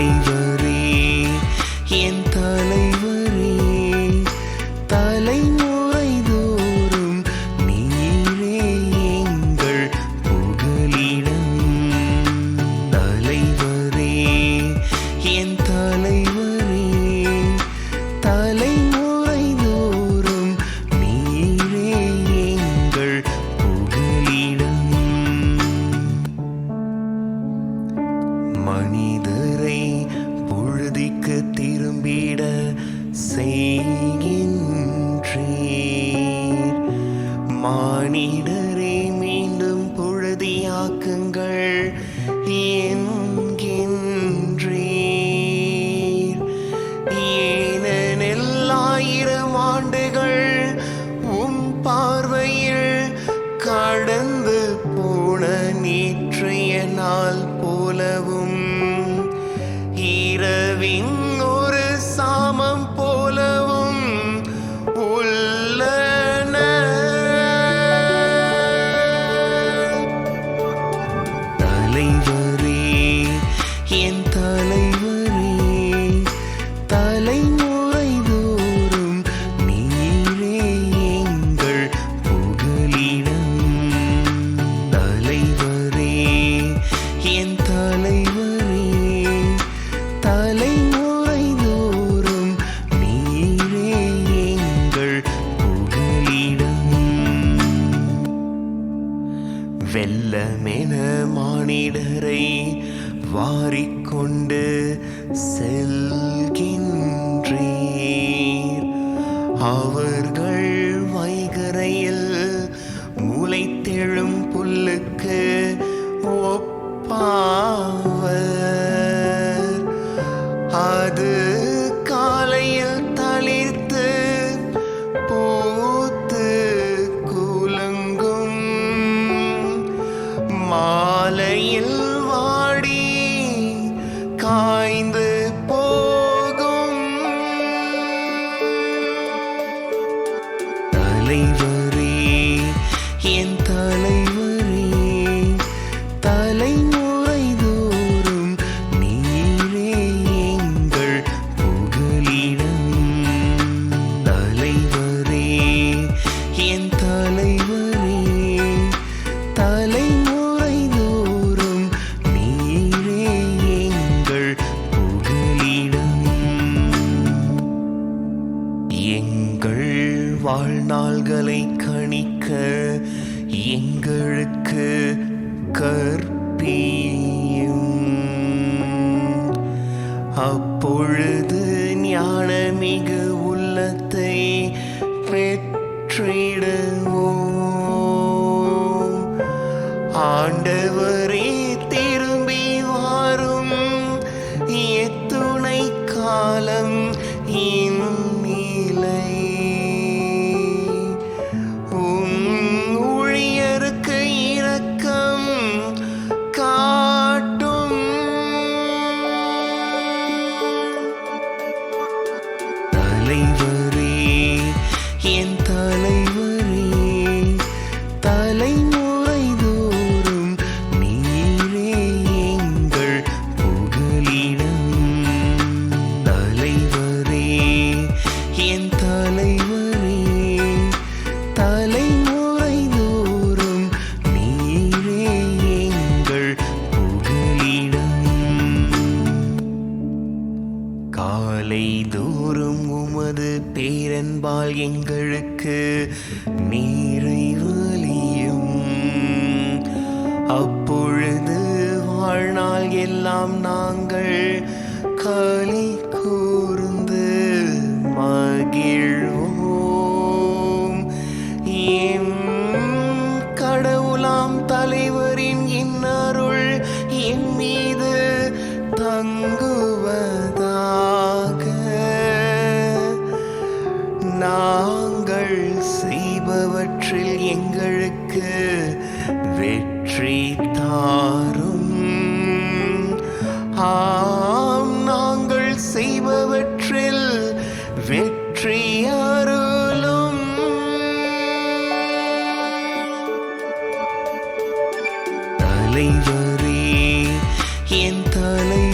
தலைவரே என் தலைவரே. செய்கின்றீர். மானிடரை மீண்டும் புழுதியாக்குங்கள். என்கின்றீர் ஏனெனில் ஆயிரம் ஆண்டுகள் உம் பார்வையில் கடந்து போன நேற்றைய நாள் போலவும் இரவின் வெள்ளமென மானிடரை வாரிக்கொண்டு செல்கின்றீர். அவர்கள் வைகரையில் முளைத்தெழும் புல்லுக்கு ஒப்பாவர். அது எங்கள் வாழ்நாள்களை கணிக்க எங்களுக்கு கற்பியும். அப்பொழுது ஞானமிகு உள்ளத்தை பெற்றிடுவோம். ஆண்டவர் தலைவரே காலை தோறும் உமது பேரன்பால் எங்களுக்கு நிறைவலியும் அப்பொழுது வாழ்நாள் எல்லாம் நாங்கள் களி கூர்ந்து மகிழ்வோம். நாங்கள் செய்பவற்றில் எங்களுக்கு வெற்றி தாரும். ஆம் நாங்கள் செய்பவற்றில் வெற்றி தலைவரே என் தலை